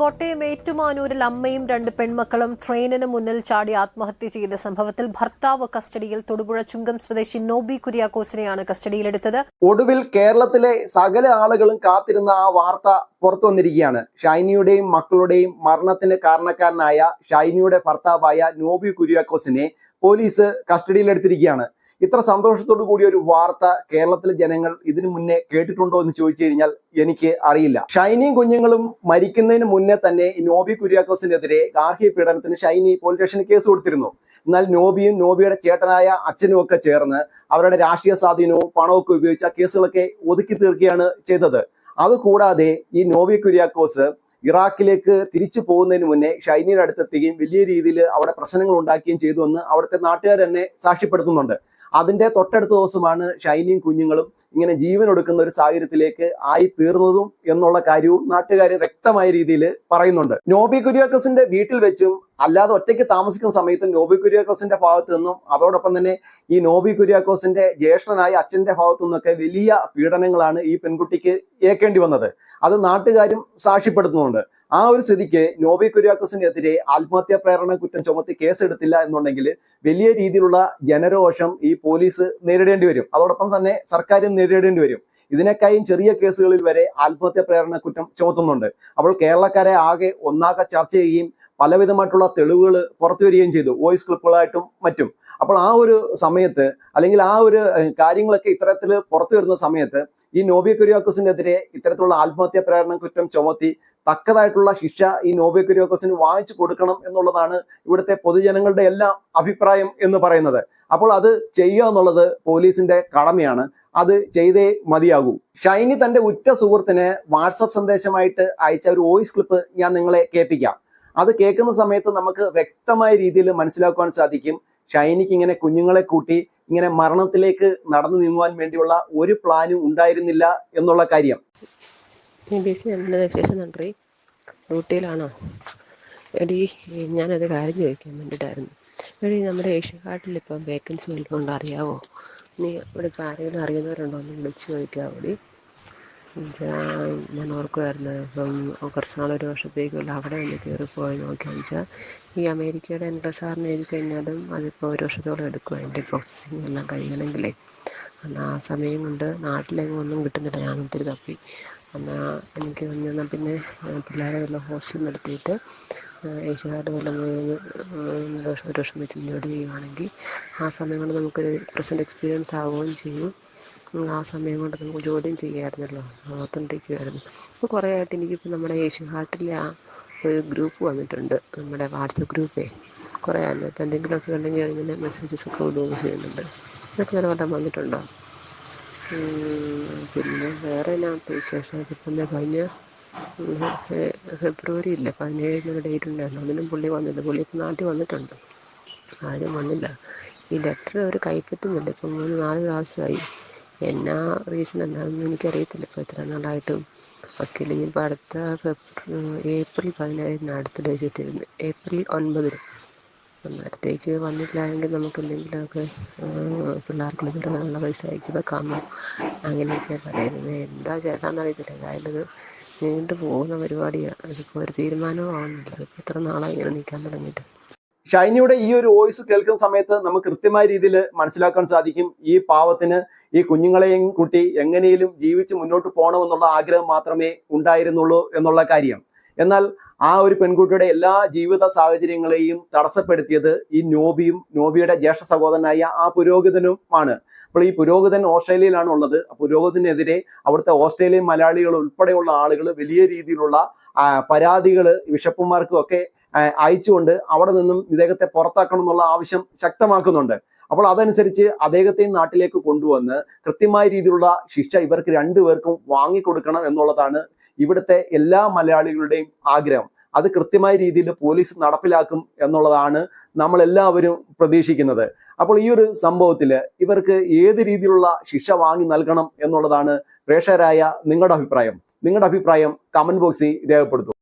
കോട്ടയം ഏറ്റുമാനൂരിൽ അമ്മയും രണ്ട് പെൺമക്കളും ട്രെയിനിന് മുന്നിൽ ചാടി ആത്മഹത്യ ചെയ്ത സംഭവത്തിൽ ഭർത്താവ് കസ്റ്റഡിയിൽ തൊടുപുഴ ചുങ്കം സ്വദേശി നോബി കുര്യാക്കോസിനെയാണ് കസ്റ്റഡിയിലെടുത്തത്. ഒടുവിൽ കേരളത്തിലെ സകല ആളുകളും കാത്തിരുന്ന ആ വാർത്ത പുറത്തു വന്നിരിക്കുകയാണ്. ഷൈനിയുടെയും മക്കളുടെയും മരണത്തിന് കാരണക്കാരനായ ഷൈനിയുടെ ഭർത്താവായ നോബി കുര്യാക്കോസിനെ പോലീസ് കസ്റ്റഡിയിലെടുത്തിരിക്കുകയാണ്. ഇത്ര സന്തോഷത്തോടു കൂടിയ ഒരു വാർത്ത കേരളത്തിലെ ജനങ്ങൾ ഇതിനു മുന്നേ കേട്ടിട്ടുണ്ടോ എന്ന് ചോദിച്ചു കഴിഞ്ഞാൽ എനിക്ക് അറിയില്ല. ഷൈനിയും കുഞ്ഞുങ്ങളും മരിക്കുന്നതിന് മുന്നേ തന്നെ നോബി കുര്യാക്കോസിനെതിരെ ഗാർഹിക പീഡനത്തിന് ഷൈനി പോലീസ് സ്റ്റേഷനിൽ കേസ് കൊടുത്തിരുന്നു. എന്നാൽ നോബിയും നോബിയുടെ ചേട്ടനായ അച്ഛനും ഒക്കെ ചേർന്ന് അവരുടെ രാഷ്ട്രീയ സ്വാധീനവും പണവും ഒക്കെ ഉപയോഗിച്ച് ആ കേസുകളൊക്കെ ഒതുക്കി തീർക്കുകയാണ് ചെയ്തത്. അതുകൂടാതെ ഈ നോബി കുര്യാക്കോസ് ഇറാഖിലേക്ക് തിരിച്ചു പോകുന്നതിന് മുന്നേ ഷൈനിയുടെ അടുത്തെത്തുകയും വലിയ രീതിയിൽ അവിടെ പ്രശ്നങ്ങൾ ഉണ്ടാക്കുകയും ചെയ്തു എന്ന് അവിടുത്തെ നാട്ടുകാർ തന്നെ സാക്ഷ്യപ്പെടുത്തുന്നുണ്ട്. അതിന്റെ തൊട്ടടുത്ത ദിവസമാണ് ഷൈനിയും കുഞ്ഞുങ്ങളും ഇങ്ങനെ ജീവൻ ഒടുക്കുന്ന ഒരു സാഹചര്യത്തിലേക്ക് ആയി തീർന്നതും എന്നുള്ള കാര്യവും നാട്ടുകാർ വ്യക്തമായ രീതിയിൽ പറയുന്നുണ്ട്. നോബി കുര്യാക്കസിന്റെ വീട്ടിൽ വെച്ചും അല്ലാതെ ഒറ്റയ്ക്ക് താമസിക്കുന്ന സമയത്ത് നോബി കുര്യാക്കോസിന്റെ ഭാഗത്തു നിന്നും അതോടൊപ്പം തന്നെ ഈ നോബി കുര്യാക്കോസിന്റെ ജ്യേഷ്ഠനായ അച്ഛന്റെ ഭാഗത്തു നിന്നൊക്കെ വലിയ പീഡനങ്ങളാണ് ഈ പെൺകുട്ടിക്ക് ഏക്കേണ്ടി വന്നത്. അത് നാട്ടുകാരും സാക്ഷ്യപ്പെടുത്തുന്നുണ്ട്. ആ ഒരു സ്ഥിതിക്ക് നോബി കുര്യാക്കോസിനെതിരെ ആത്മഹത്യാ പ്രേരണ കുറ്റം ചുമത്തി കേസെടുത്തില്ല എന്നുണ്ടെങ്കിൽ വലിയ രീതിയിലുള്ള ജനരോഷം ഈ പോലീസ് നേരിടേണ്ടി വരും. അതോടൊപ്പം തന്നെ സർക്കാരും നേരിടേണ്ടി വരും. ഇതിനേക്കായും ചെറിയ കേസുകളിൽ വരെ ആത്മഹത്യാ പ്രേരണ കുറ്റം ചുമത്തുന്നുണ്ട്. അപ്പോൾ കേരളക്കാരെ ആകെ ഒന്നാകെ ചർച്ച ചെയ്യുകയും പലവിധമായിട്ടുള്ള തെളിവുകൾ പുറത്തു വരികയും ചെയ്തു. വോയിസ് ക്ലിപ്പുകളായിട്ടും മറ്റും. അപ്പോൾ ആ ഒരു സമയത്ത് അല്ലെങ്കിൽ ആ ഒരു കാര്യങ്ങളൊക്കെ ഇത്തരത്തിൽ പുറത്തു വരുന്ന സമയത്ത് ഈ നോബിയ കുര്യാക്കോസിനെതിരെ ഇത്തരത്തിലുള്ള ആത്മഹത്യാ പ്രേരണ കുറ്റം ചുമത്തി തക്കതായിട്ടുള്ള ശിക്ഷ ഈ നോബിയ കുര്യാക്കോസിന് വാങ്ങിച്ചു കൊടുക്കണം എന്നുള്ളതാണ് ഇവിടുത്തെ പൊതുജനങ്ങളുടെ എല്ലാം അഭിപ്രായം എന്ന് പറയുന്നത്. അപ്പോൾ അത് ചെയ്യുക എന്നുള്ളത് പോലീസിന്റെ കടമയാണ്. അത് ചെയ്തേ മതിയാകൂ. ഷൈനി തന്റെ ഉറ്റ സുഹൃത്തിന് വാട്സപ്പ് സന്ദേശമായിട്ട് അയച്ച ഒരു വോയിസ് ക്ലിപ്പ് ഞാൻ നിങ്ങളെ കേൾപ്പിക്കാം. അത് കേൾക്കുന്ന സമയത്ത് നമുക്ക് വ്യക്തമായ രീതിയിൽ മനസ്സിലാക്കുവാൻ സാധിക്കും. ഷൈനിക്ക് ഇങ്ങനെ കുഞ്ഞുങ്ങളെ കൂട്ടി ഇങ്ങനെ മരണത്തിലേക്ക് നടന്നു നീങ്ങുവാൻ വേണ്ടിയുള്ള ഒരു പ്ലാനും ഉണ്ടായിരുന്നില്ല എന്നുള്ള കാര്യം. വിശേഷം? നன்றി ഡ്യൂട്ടിയിലാണോ എടി ഞാനത് കാര്യം ചോദിക്കാൻ വേണ്ടിയിട്ടായിരുന്നു. എടി നമ്മുടെ ഏഷ്യൻ കാർട്ടിൽ ഇപ്പം വേക്കൻസി വല്ലതും അറിയാവോ? നീ ഇവിടെ ഇപ്പം ആരെങ്കിലും അറിയുന്നവരുണ്ടോ? എന്ന് വിളിച്ച് ചോദിക്കാവോ? ഞാൻ ഓർക്കുമായിരുന്നു ഇപ്പം കുറച്ച് നാളൊരു വർഷത്തേക്കുള്ള അവിടെ ഒന്ന് കയറി പോയി നോക്കിയാന്ന് വെച്ചാൽ ഈ അമേരിക്കയുടെ ആറിന് എഴുതി കഴിഞ്ഞാലും അതിപ്പോൾ ഒരു വർഷത്തോളം എടുക്കും അതിന്റെ പ്രോസസ്സിങ് എല്ലാം കഴിയണമെങ്കിലേ. എന്നാൽ ആ സമയം കൊണ്ട് നാട്ടിലെങ്ങും ഒന്നും കിട്ടുന്നില്ല ഞാൻ ഒത്തിരി തപ്പി. എന്നാൽ എനിക്ക് എന്നാൽ പിന്നെ പിള്ളേരെ വല്ല ഹോസ്റ്റൽ നിർത്തിയിട്ട് ഏഷ്യക്കാട് വല്ല ഒരു വർഷം വെച്ച് ജോലി ചെയ്യുകയാണെങ്കിൽ ആ സമയം കൊണ്ട് നമുക്കൊരു പ്രസന്റ് എക്സ്പീരിയൻസ് ആവുകയും ചെയ്യും. ആ സമയം കൊണ്ട് നമുക്ക് ജോലിയും ചെയ്യാമായിരുന്നല്ലോ അതുകൊണ്ടിരിക്കുമായിരുന്നു അപ്പോൾ കുറേ ആയിട്ട് എനിക്കിപ്പോൾ നമ്മുടെ ഏഷ്യൻ ഹാർട്ടിലെ ആ ഒരു ഗ്രൂപ്പ് വന്നിട്ടുണ്ട്. നമ്മുടെ വാട്സപ്പ് ഗ്രൂപ്പേ. കുറേ ആയിരുന്നു ഇപ്പോൾ എന്തെങ്കിലുമൊക്കെ ഉണ്ടെങ്കിൽ ഇങ്ങനെ മെസ്സേജസ് ഒക്കെ വിടുകയും ചെയ്യുന്നുണ്ട്. ഇതൊക്കെ വേറെ വല്ലതും വന്നിട്ടുണ്ടോ? പിന്നെ വേറെ എന്നാ വിശേഷം? ഇപ്പം എന്താ കഴിഞ്ഞ ഫെബ്രുവരി ഇല്ല? പതിനേഴിന് ഡേറ്റ് ഉണ്ടായിരുന്നു. അതിനും പുള്ളി വന്നില്ല. പുള്ളി ഇപ്പം നാട്ടിൽ വന്നിട്ടുണ്ട്. ആരും വന്നില്ല. ഈ ലെറ്റർ അവർ കൈപ്പറ്റുന്നില്ല. ഇപ്പം മൂന്ന് നാല് പ്രാവശ്യമായി. എന്നാ റീസൺ എന്താണെന്ന് എനിക്കറിയത്തില്ല. ഇപ്പോൾ ഇത്ര നാളായിട്ടും. വക്കീൽ ഇനിയിപ്പോൾ അടുത്ത ഫെബ്രുവരി ഏപ്രിൽ പതിനായിരം അടുത്ത ഡേറ്റ് ഇട്ടിരുന്നു ഏപ്രിൽ ഒൻപതിന്. അന്നേരത്തേക്ക് വന്നിട്ടില്ലായെങ്കിൽ നമുക്ക് എന്തെങ്കിലുമൊക്കെ പിള്ളേർക്ക് ചെറുതാനുള്ള പൈസ അയക്കി വെക്കാമോ അങ്ങനെയൊക്കെ പറയുന്നത്. എന്താ ചേട്ടാന്ന് അറിയത്തില്ല അതായത് നീണ്ടു പോകുന്ന പരിപാടിയാണ് അതിപ്പോൾ ഒരു തീരുമാനവും ആവുന്നില്ല അതിപ്പോൾ എത്ര നാളായി ഇങ്ങനെ നിൽക്കാൻ തുടങ്ങിയിട്ട്. ഷൈനിയുടെ ഈ ഒരു വോയിസ് കേൾക്കുന്ന സമയത്ത് നമുക്ക് കൃത്യമായ രീതിയിൽ മനസ്സിലാക്കാൻ സാധിക്കും ഈ പാവത്തിന് ഈ കുഞ്ഞുങ്ങളെയും കുട്ടി എങ്ങനെയും ജീവിച്ച് മുന്നോട്ട് പോകണമെന്നുള്ള ആഗ്രഹം മാത്രമേ ഉണ്ടായിരുന്നുള്ളൂ എന്നുള്ള കാര്യം. എന്നാൽ ആ ഒരു പെൺകുട്ടിയുടെ എല്ലാ ജീവിത സാഹചര്യങ്ങളെയും തടസ്സപ്പെടുത്തിയത് ഈ നോബിയും നോബിയുടെ ജ്യേഷ്ഠ സഹോദരനായ ആ പുരോഹിതനുമാണ് അപ്പോൾ ഈ പുരോഹിതൻ ഓസ്ട്രേലിയയിലാണ് ഉള്ളത്. പുരോഹിതനെതിരെ അവിടുത്തെ ഓസ്ട്രേലിയൻ മലയാളികൾ ഉൾപ്പെടെയുള്ള ആളുകൾ വലിയ രീതിയിലുള്ള പരാതികൾ ബിഷപ്പുമാർക്കും ഒക്കെ അയച്ചുകൊണ്ട് അവിടെ നിന്നും ഇദ്ദേഹത്തെ പുറത്താക്കണം എന്നുള്ള ആവശ്യം ശക്തമാക്കുന്നുണ്ട്. അപ്പോൾ അതനുസരിച്ച് അദ്ദേഹത്തെയും നാട്ടിലേക്ക് കൊണ്ടുവന്ന് കൃത്യമായ രീതിയിലുള്ള ശിക്ഷ ഇവർക്ക് രണ്ടുപേർക്കും വാങ്ങിക്കൊടുക്കണം എന്നുള്ളതാണ് ഇവിടുത്തെ എല്ലാ മലയാളികളുടെയും ആഗ്രഹം. അത് കൃത്യമായ രീതിയിൽ പോലീസ് നടപ്പിലാക്കും എന്നുള്ളതാണ് നമ്മൾ എല്ലാവരും പ്രതീക്ഷിക്കുന്നത്. അപ്പോൾ ഈ ഒരു സംഭവത്തിൽ ഇവർക്ക് ഏത് രീതിയിലുള്ള ശിക്ഷ വാങ്ങി നൽകണം എന്നുള്ളതാണ് പ്രേക്ഷകരായ നിങ്ങളുടെ അഭിപ്രായം. നിങ്ങളുടെ അഭിപ്രായം കമന്റ് ബോക്സിൽ രേഖപ്പെടുത്തും